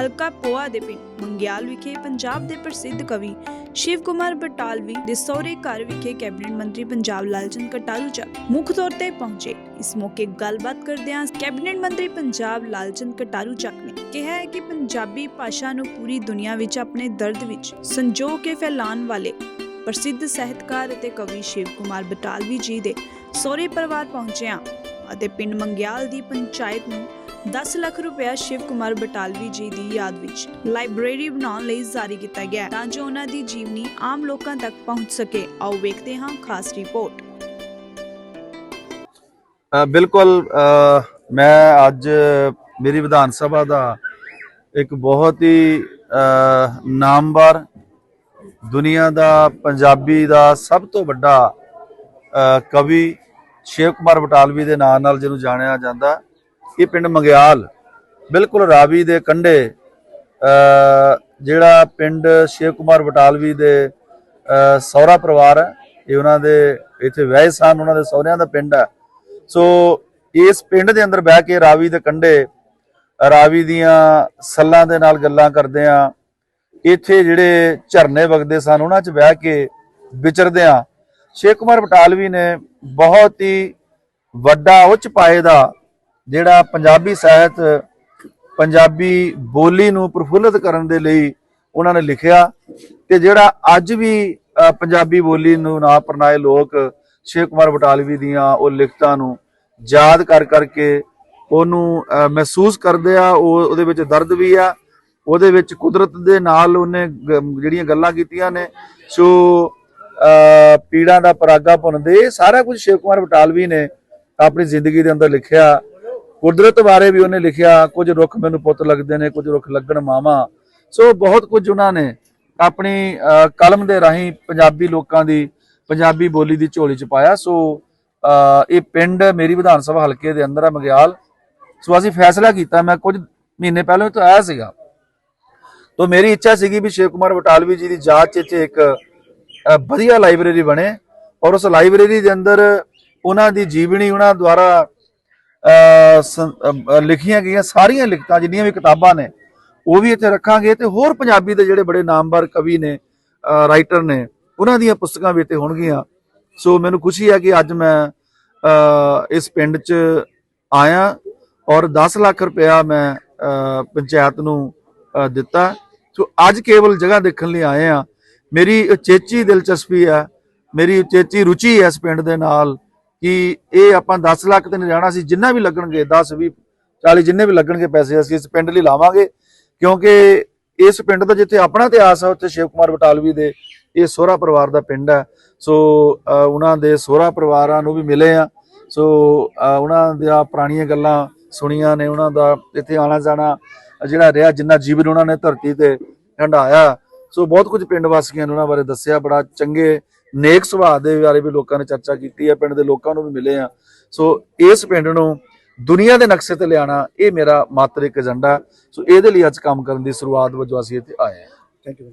ਹਲਕਾ ਪੋਆ ਦੇ ਪਿੰਡ ਮੰਗਿਆਲ ਵਿਖੇ ਪੰਜਾਬ ਦੇ ਪ੍ਰਸਿੱਧ ਕਵੀ ਸ਼ਿਵ ਕੁਮਾਰ ਬਟਾਲਵੀ ਦੇ ਸਹੁਰੇ ਘਰ ਵਿਖੇ ਕੈਬਨਿਟ ਮੰਤਰੀ ਪੰਜਾਬ ਲਾਲਚੰਦ ਕਟਾਰੂ ਮੁੱਖ ਤੌਰ ਤੇ ਪਹੁੰਚੇ। ਇਸ ਮੌਕੇ ਗੱਲਬਾਤ ਕਰਦਿਆਂ ਕੈਬਨਿਟ ਮੰਤਰੀ ਪੰਜਾਬ ਲਾਲਚੰਦ ਕਟਾਰੂ ਨੇ ਕਿਹਾ ਹੈ ਕਿ ਪੰਜਾਬੀ ਭਾਸ਼ਾ ਨੂੰ ਪੂਰੀ ਦੁਨੀਆ ਵਿੱਚ ਆਪਣੇ ਦਰਦ ਵਿੱਚ ਸੰਜੋ ਕੇ ਫੈਲਾਉਣ ਵਾਲੇ ਪ੍ਰਸਿੱਧ ਸਾਹਿਤਕਾਰ ਅਤੇ ਕਵੀ ਸ਼ਿਵ ਕੁਮਾਰ ਬਟਾਲਵੀ ਜੀ ਦੇ ਸਹੁਰੇ ਪਰਿਵਾਰ ਪਹੁੰਚਿਆ ਅਤੇ ਪਿੰਡ ਮੰਗਿਆਲ ਦੀ ਪੰਚਾਇਤ ਨੂੰ 10 ਲੱਖ ਰੁਪਇਆ ਸ਼ਿਵ ਕੁਮਾਰ ਬਟਾਲਵੀ ਜੀ ਦੀ ਯਾਦ ਵਿੱਚ ਲਾਇਬ੍ਰੇਰੀ ਬਣਾਉਣ ਲਈ ਜਾਰੀ ਕੀਤਾ ਗਿਆ ਤਾਂ ਜੋ ਉਹਨਾਂ ਦੀ ਜੀਵਨੀ ਆਮ ਲੋਕਾਂ ਤੱਕ ਪਹੁੰਚ ਸਕੇ। ਆਓ ਵੇਖਦੇ ਹਾਂ ਖਾਸ ਰਿਪੋਰਟ। ਬਿਲਕੁਲ ਮੈਂ ਅੱਜ ਮੇਰੀ ਵਿਧਾਨ ਸਭਾ ਦਾ ਇੱਕ ਬਹੁਤ ਹੀ ਅ, ਨਾਮਵਰ ਦੁਨੀਆ ਦਾ ਪੰਜਾਬੀ ਦਾ ਸਭ ਤੋਂ ਵੱਡਾ ਕਵੀ ਸ਼ਿਵ ਕੁਮਾਰ ਬਟਾਲਵੀ ਦੇ ਨਾਂ ਨਾਲ ਜਿਹਨੂੰ ਜਾਣਿਆ ਜਾਂਦਾ। ਇਹ ਪਿੰਡ ਮੰਗਿਆਲ, ਬਿਲਕੁਲ ਰਾਵੀ ਦੇ ਕੰਢੇ ਜਿਹੜਾ ਪਿੰਡ ਸ਼ਿਵ ਕੁਮਾਰ ਬਟਾਲਵੀ ਦੇ ਸਹੁਰਾ ਪਰਿਵਾਰ ਹੈ, ਇਹ ਉਹਨਾਂ ਦੇ ਇੱਥੇ ਵਹਿ ਸਨ, ਉਹਨਾਂ ਦੇ ਸਹੁਰਿਆਂ ਦਾ ਪਿੰਡ ਹੈ। ਸੋ ਇਸ ਪਿੰਡ ਦੇ ਅੰਦਰ ਬਹਿ ਕੇ ਰਾਵੀ ਦੇ ਕੰਢੇ, ਰਾਵੀ ਦੀਆਂ ਸੱਲਾਂ ਦੇ ਨਾਲ ਗੱਲਾਂ ਕਰਦੇ ਆ ਇੱਥੇ ਜਿਹੜੇ ਝਰਨੇ ਵਗਦੇ ਸਨ, ਉਹਨਾਂ 'ਚ ਬਹਿ ਕੇ ਵਿਚਰਦੇ ਆ ਸ਼ੇਖ ਕੁਮਾਰ ਬਟਾਲਵੀ ਨੇ ਬਹੁਤ ਹੀ ਵੱਡਾ ਉੱਚ ਪਾਏ ਦਾ ਜਿਹੜਾ ਪੰਜਾਬੀ ਸਾਹਿਤ ਪੰਜਾਬੀ ਬੋਲੀ ਨੂੰ ਪ੍ਰਫੁੱਲਤ ਕਰਨ ਦੇ ਲਈ ਉਹਨਾਂ ਨੇ ਲਿਖਿਆ ਤੇ ਜਿਹੜਾ ਅੱਜ ਵੀ ਅ, ਪੰਜਾਬੀ ਬੋਲੀ ਨੂੰ ਨਾ ਪਰਨਾਏ ਲੋਕ ਸ਼ੇਖ ਕੁਮਾਰ ਬਟਾਲਵੀ ਦੀਆਂ ਉਹ ਲਿਖਤਾਂ ਨੂੰ ਯਾਦ ਕਰ ਕਰਕੇ ਉਹਨੂੰ ਮਹਿਸੂਸ ਕਰਦੇ ਆ ਉਹ ਉਹਦੇ ਵਿੱਚ ਦਰਦ ਵੀ ਆ ਉਹਦੇ ਵਿੱਚ ਕੁਦਰਤ ਦੇ ਨਾਲ ਉਹਨੇ ਜਿਹੜੀਆਂ ਗੱਲਾਂ ਕੀਤੀਆਂ ਨੇ ਸੋ ਅ, ਪੀੜਾਂ ਦਾ ਪਰਾਗਾ ਭੁੰਨਦੇ ਇਹ ਸਾਰਾ ਕੁਝ ਸ਼ੇਖ ਕੁਮਾਰ ਬਟਾਲਵੀ ਨੇ ਆਪਣੀ ਜ਼ਿੰਦਗੀ ਦੇ ਅੰਦਰ ਲਿਖਿਆ। ਕੁਦਰਤ ਬਾਰੇ ਵੀ ਉਹਨੇ ਲਿਖਿਆ, ਕੁਝ ਰੁੱਖ ਮੈਨੂੰ ਪੁੱਤ ਲੱਗਦੇ ਨੇ, ਕੁਝ ਰੁੱਖ ਲੱਗਣ ਮਾਵਾ। ਸੋ ਬਹੁਤ ਕੁਝ ਉਹਨਾਂ ਨੇ ਆਪਣੀ ਕਲਮ ਦੇ ਰਾਹੀਂ ਪੰਜਾਬੀ ਲੋਕਾਂ ਦੀ, ਪੰਜਾਬੀ ਬੋਲੀ ਦੀ ਝੋਲੀ ਚ ਪਾਇਆ। ਸੋ ਇਹ ਪਿੰਡ ਮੇਰੀ ਵਿਧਾਨ ਸਭਾ ਹਲਕੇ ਦੇ ਅੰਦਰ ਆ ਮਗਿਆਲ। ਸੋ ਅਸੀਂ ਫੈਸਲਾ ਕੀਤਾ, ਮੈਂ ਕੁਝ ਮਹੀਨੇ ਪਹਿਲਾਂ ਤੋਂ ਆਇਆ ਸੀਗਾ। ਤੋਂ ਮੇਰੀ ਇੱਛਾ ਸੀਗੀ ਵੀ ਸ਼ਿਵ ਕੁਮਾਰ ਬਟਾਲਵੀ ਜੀ ਦੀ ਯਾਦ ਚ ਇੱਥੇ ਇੱਕ ਵਧੀਆ ਲਾਇਬ੍ਰੇਰੀ ਬਣੇ। ਔਰ ਉਸ ਲਾਇਬ੍ਰੇਰੀ ਦੇ ਅੰਦਰ ਉਹਨਾਂ ਦੀ ਜੀਵਨੀ, ਉਹਨਾਂ ਦੁਆਰਾ ਲਿਖੀਆਂ ਗਈਆਂ ਸਾਰੀਆਂ ਲਿਖਤਾਂ, ਜਿੰਨੀਆਂ ਵੀ ਕਿਤਾਬਾਂ ਨੇ, ਉਹ ਵੀ ਇੱਥੇ ਰੱਖਾਂਗੇ ਤੇ ਹੋਰ ਪੰਜਾਬੀ ਦੇ ਜਿਹੜੇ ਬੜੇ ਨਾਮਵਰ ਕਵੀ ਨੇ ਰਾਈਟਰ ਨੇ, ਉਹਨਾਂ ਦੀਆਂ ਪੁਸਤਕਾਂ ਵੀ ਇੱਥੇ ਹੋਣਗੀਆਂ। ਸੋ ਮੈਨੂੰ ਖੁਸ਼ੀ ਹੈ ਕਿ ਅੱਜ ਮੈਂ ਇਸ ਪਿੰਡ 'ਚ ਆਇਆ ਔਰ 10 ਲੱਖ ਰੁਪਇਆ ਮੈਂ ਪੰਚਾਇਤ ਨੂੰ ਦਿੱਤਾ। ਸੋ ਅੱਜ ਕੇਵਲ ਜਗ੍ਹਾ ਦੇਖਣ ਲਈ ਆਏ ਆ ਮੇਰੀ ਉਚੇਚੀ ਦਿਲਚਸਪੀ ਹੈ, ਮੇਰੀ ਉਚੇਚੀ ਰੁਚੀ ਹੈ ਇਸ ਪਿੰਡ ਦੇ ਨਾਲ। ਕਿ ਇਹ ਆਪਾਂ 10 ਲੱਖ ਤੇ ਨਹੀਂ ਜਾਣਾ ਸੀ, ਜਿੰਨਾ ਵੀ ਲੱਗਣਗੇ 10 20 40 ਜਿੰਨੇ ਵੀ ਲੱਗਣਗੇ ਪੈਸੇ ਅਸੀਂ ਇਸ ਪਿੰਡ ਲਈ ਲਾਵਾਂਗੇ। ਕਿਉਂਕਿ ਇਸ ਪਿੰਡ ਦਾ ਜਿੱਥੇ ਆਪਣਾ ਇਤਿਹਾਸ ਹੈ ਉੱਥੇ ਸ਼ਿਵ ਕੁਮਾਰ ਬਟਾਲਵੀ ਦੇ ਇਹ ਸੋਹਰਾ ਪਰਿਵਾਰ ਦਾ ਪਿੰਡ ਹੈ ਸੋ ਉਹਨਾਂ ਦੇ ਸੋਹਰਾ ਪਰਿਵਾਰਾਂ ਨੂੰ ਵੀ ਮਿਲੇ ਆ। ਸੋ ਉਹਨਾਂ ਦੀਆਂ ਪੁਰਾਣੀਆਂ ਗੱਲਾਂ ਸੁਣੀਆਂ ਨੇ, ਉਹਨਾਂ ਦਾ ਇੱਥੇ ਆਣਾ ਜਾਣਾ ਜਿਹੜਾ ਰਿਹਾ, ਜਿੰਨਾ ਜੀਵਨ ਉਹਨਾਂ ਨੇ ਧਰਤੀ ਤੇ ਹੰਡਾਇਆ ਸੋ, ਬਹੁਤ ਕੁਝ ਪਿੰਡ ਵਾਸੀਆਂ ਨੇ ਉਹਨਾਂ ਬਾਰੇ ਦੱਸਿਆ, ਬੜਾ ਚੰਗੇ ਨੇਕ ਸੁਭਾਅ ਦੇ ਬਾਰੇ ਵੀ ਲੋਕਾਂ ਨੇ ਚਰਚਾ ਕੀਤੀ ਹੈ, ਪਿੰਡ ਦੇ ਲੋਕਾਂ ਨੂੰ ਵੀ ਮਿਲੇ ਆ। ਸੋ ਇਸ ਪਿੰਡ ਨੂੰ ਦੁਨੀਆ ਦੇ ਨਕਸ਼ੇ ਤੇ ਲਿਆਣਾ ਇਹ ਮੇਰਾ ਮਾਤਰ ਇੱਕ ਏਜੰਡਾ। ਸੋ ਇਹਦੇ ਲਈ ਅੱਜ ਕੰਮ ਕਰਨ ਦੀ ਸ਼ੁਰੂਆਤ ਵਜੋਂ ਅਸੀਂ ਇੱਥੇ ਆਏ ਹਾਂ। Thank you